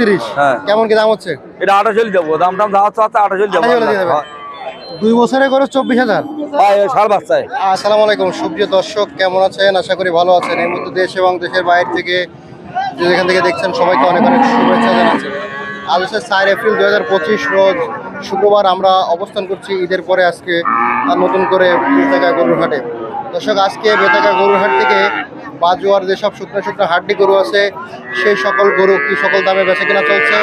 বত্রিশ। হ্যাঁ। কেমন কি দাম হচ্ছে? এটা আটা চলে যাব দাম টাম যা হচ্ছে দিয়ে দেবে? দুই বছরে করে চব্বিশ হাজার। আসসালামু আলাইকুম সুপ্রিয় দর্শক কেমন আছেন? আশা করি ভালো আছেন। এই মধ্যে দেশ এবং দেশের বাইরে থেকে যে যেখান থেকে দেখছেন সবাইকে অনেক অনেক শুভেচ্ছা জানাচ্ছি। আজ হচ্ছে চার এপ্রিল দু হাজার পঁচিশ রোজ শুক্রবার আমরা অবস্থান করছি ঈদের পরে আজকে নতুন করে বেতাকা গরুর হাটে। দর্শক আজকে বেতাকা গরুর হাট থেকে বাজুয়ার যেসব শুকনো শুকনো হাড্ডি গরু আছে, সেই সকল গরু কি সকল দামে বেচা কেনা চলছে,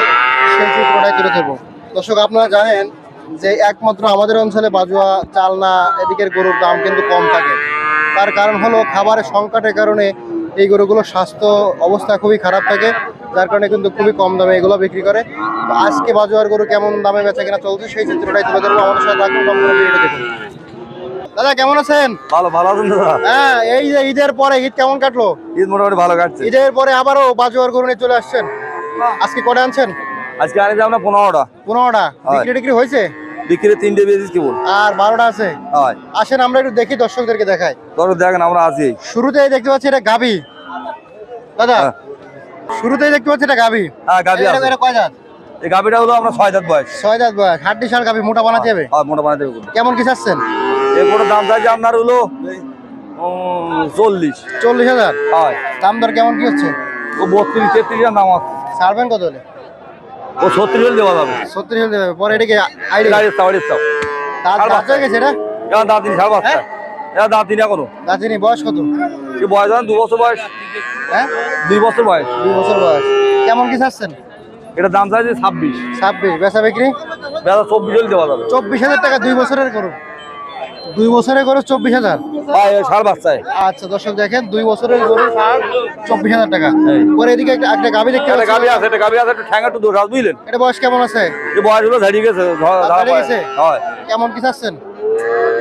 সেই চিত্রটাই তুলে ধরবো। দর্শক, আপনারা জানেন যে একমাত্র আমাদের অঞ্চলে বাজুয়া চালনা এদিকের গরুর দাম কিন্তু কম থাকে। তার কারণ হলো খাবারের সংকটের কারণে এই গরুগুলোর স্বাস্থ্য অবস্থা খুবই খারাপ থাকে, যার কারণে কিন্তু খুবই কম দামে এগুলো বিক্রি করে। আজকে বাজুয়ার গরু কেমন দামে বেচা কেনা চলছে, সেই চিত্রটাই তুলে ধরবো। আমাদের সাথে দাদা কেমন আছেন? ভালো ভালো আছেন দাদা। হ্যাঁ এই যে ঈদের পরে ঈদ কেমন কাটলো? ঈদ মোটামুটি ভালো কাটছে। ঈদের পরে আবারও বাজুয়ার গরু নিয়ে চলে আসছেন। আজকে কটা আনছেন? আজকে আনে যাব না পনেরোটা। পনেরোটা বিক্রি টিক্রি হয়েছে? বিক্রি তিনটে কেবল। আর বারোটা আছে? আসেন আমরা একটু দেখি দর্শকদেরকে দেখাই। ধরো দেখেন আমরা আছি। শুরুতেই দেখতে পাচ্ছি এটা গাবি দাদা হ্যাঁ। শুরুতেই দেখতে পাচ্ছি এটা গাবি হ্যাঁ এটা- আছে। কয় দাঁত এই হলো আমরা ছয় দাঁত বয়স। ছয় দাঁত বয়স। হাড্ডি মোটা বানাতে হবে? হয় মোটা বানাতে হবে। কেমন কি চাচ্ছেন? কোনো দাম চাইছে আপনার হলো চল্লিশ। চল্লিশ হাজার? হয়। দাম দর কেমন কি হচ্ছে? ও বত্রিশ তেত্রিশ দাম আছে। ছাড়বেন কত হলে? ও ছত্রিশ হলে দেওয়া যাবে। সত্তর হলে দেবে। পরে এটাকে আইডি গাড়ির চাও গাড়ির চাও দাঁত হয়ে গেছে এটা? এখন দাঁত তিন সাড়ে পাঁচটা এটা দাঁত তিন এখনও। দাঁতিনি বয়স কত? এই বয়স ধরেন দু বছর বয়স। হ্যাঁ? দুই বছর বয়স। দুই বছর বয়স। কেমন কি চাচ্ছেন এটা দাম চাইছে ছাব্বিশ। ছাব্বিশ। বেচা বিক্রি? বেলা চব্বিশ হলে দেওয়া যাবে। চব্বিশ হাজার টাকা দুই বছরের করো দুই বছরের করো চব্বিশ হাজার। সাড়ে পাঁচটায় আচ্ছা দর্শক দেখেন দুই বছরের গরু ষাট চব্বিশ হাজার টাকা। পরে এদিকে একটা একটা গাভি দেখতে পাচ্ছি। গাবি আছে এটা গাবি আছে একটু ঠ্যাঙ্গা একটু দোষ বুঝলেন? এটা বয়স কেমন আছে? এই বয়স হলো ঝাড়িয়ে গেছে ঝাড়িয়ে গেছে? হয়। কেমন কি চাচ্ছেন?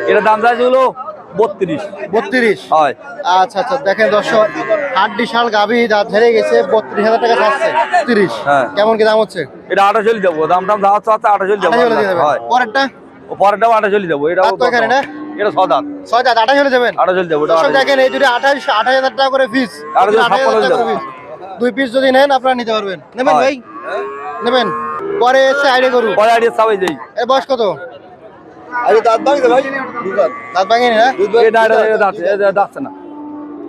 এটা দাম চাইছে হলো বত্রিশ। বত্রিশ? হয়। আচ্ছা আচ্ছা দেখেন দর্শক বিশাল গাভি দাঁত ঝেড়ে গেছে বত্রিশ হাজার টাকা চাচ্ছে। তিরিশ। হ্যাঁ। কেমন কি দাম হচ্ছে? এটা আটা চলে যাব দাম আটা চলে যাব হয়। পরেরটা? ও পরেরটাও আটা চলে যাব এটা এটা? ছ দাঁত। ছয় দাঁত আঠাশ হলে যাব দেখেন এই দুটো আঠাশ আঠাশ হাজার টাকা করে পিস আঠাশ হাজার ছাপ্পান্ন দুই পিস যদি নেন আপনারা নিতে পারবেন। নেবেন। ভাই? নেবেন। পরে এসে আইডিয়া করুন। পরে আইডিয়া চাবাই যাই এর বয়স কত? আরে দাঁত ভাই। দাঁত। ভাঙেনি না? এটা এটা এটা দাঁত এটা দাঁতছে না।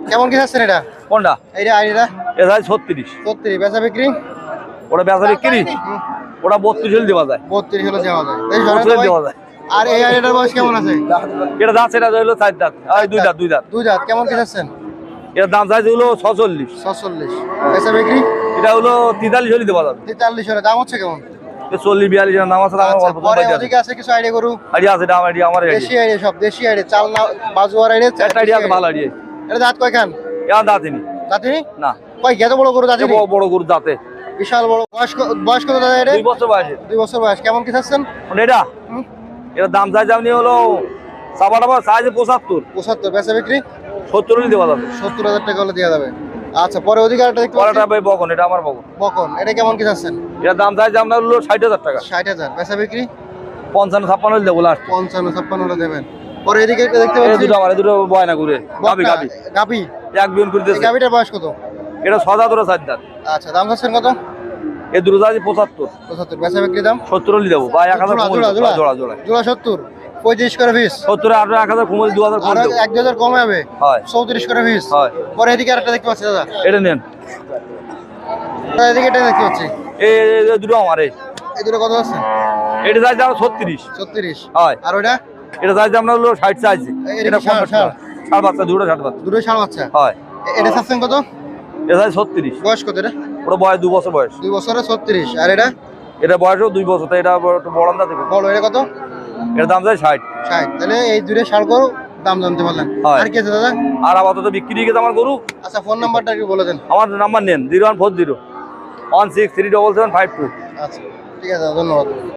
কেমন কি চাচ্ছেন এটা? কোনটা? এইটা আইডিয়া এটা ছত্রিশ। সত্তর বেচা বিক্রি? ওটা বেচা বিক্রি? ওটা বত্রিশ হলে দেওয়া যায়। বত্রিশ হলে দেওয়া যায়। দেওয়া যায়। আর এই আইডিয়াটার বয়স কেমন আছে? এটা দাঁত সেটা হলো চার দাঁত। দুই দাঁত দুই দাঁত। দুই দাঁত কেমন কি চাচ্ছেন এটার দাম চাইছে হলো ছচল্লিশ। ছচল্লিশ। বেচা বিক্রি? এটা হলো তেতাল্লিশ হলে দেওয়া যাবে। তেতাল্লিশ হলে দাম হচ্ছে কেমন? চল্লিশ বিয়াল্লিশ নাম আছে আমার আচ্ছা, দাম আছে। কিছু আইডিয়া করু? আইডিয়া আছে এটা আমার আইডিয়া। আমার দেশি আইডিয়া সব দেশি আইডিয়া চাল না বাজুয়ার আইডিয়া একটা আইডিয়া আছে ভালো আইডিয়া এটা দাঁত কয় খান এখন দাঁতিনি দাঁতিনি? না। কয় গেত বড় গরু দাঁতিনি? বড় বড় গরু দাঁতে। বিশাল বড়। বয়স বয়স কত দাদা এটা? দুই বছর বয়সে। দুই বছর বয়স। কেমন কি চাচ্ছেন মানে এটা এটার দাম চাইছে আপনি হলো সাবা টাবা চাইছে পঁচাত্তর। পঁচাত্তর বেচা বিক্রি? সত্তর হলে দেওয়া যাবে। সত্তর হাজার টাকা হলে দেওয়া যাবে। আচ্ছা পরে দেখতে পরেটা ভাই বকন এটা আমার বকন। বকন এটা কেমন কি চাচ্ছেন? এটার দাম চাইছে আপনার হলো ষাট হাজার টাকা। ষাট হাজার বেচা বিক্রি? পঞ্চান্ন ছাপ্পান্ন হলে দেবো লাস্ট পঞ্চান্ন ছাপ্পান্ন হলে দেবেন। পরে এদিকে একটা দেখতে পাচ্ছি। দুটো আমার দুটো বয়না ঘুরে। গাবি গাবি। গাবি। এক বিয়ন করে দিয়েছে। গাবিটার বয়স কত? এটা ছদা তোরা চার আচ্ছা দাম চাচ্ছেন কত? এই দুটো চাইছে পঁচাত্তর। পঁচাত্তর। বেচা বিক্রি দাম? সত্তর হলে দেবো। বা এক হাজার জোড়া, জোড়া, জোড়া। সত্তর। পঁয়ত্রিশ করে সত্তরে আঠারো এক হাজার দু হাজার এক দু হাজার কমে হয়। চৌত্রিশ করে হয়। পরে এদিকে আরেকটা দেখতে পাচ্ছি দাদা। এটা নেন। এদিকে এটা দেখতে পাচ্ছি। এই দুটো আমার এই দুটো কত আছে? এটা চাইছে আমার ছত্রিশ। ছত্রিশ। হয়। আর এটা চাইছে আপনার হলো ষাট চাইছে এটা ষাট? ষাট বাচ্চা দুটো ষাট বাচ্চা। হয়। এটা চাচ্ছেন কত? এটা চাইছে ছত্রিশ। বয়স কত এটা? ওটা বয়স দু বছর বয়স। দুই বছরে ছত্রিশ। আর এটা? এটা বয়সও দুই বছর তাই এটা একটু বড় বড় এটা কত? এর দাম যায় ষাট। ষাট। তাহলে এই দূরে সার করো দাম জানতে পারলেন। আর কি আছে দাদা? আর আপাতত বিক্রি হয়ে গেছে আমার গরু। আচ্ছা ফোন নাম্বারটা কি বলে দেন। আমার নাম্বার নেন zero one four zero one six three double seven five two. আচ্ছা ঠিক আছে ধন্যবাদ।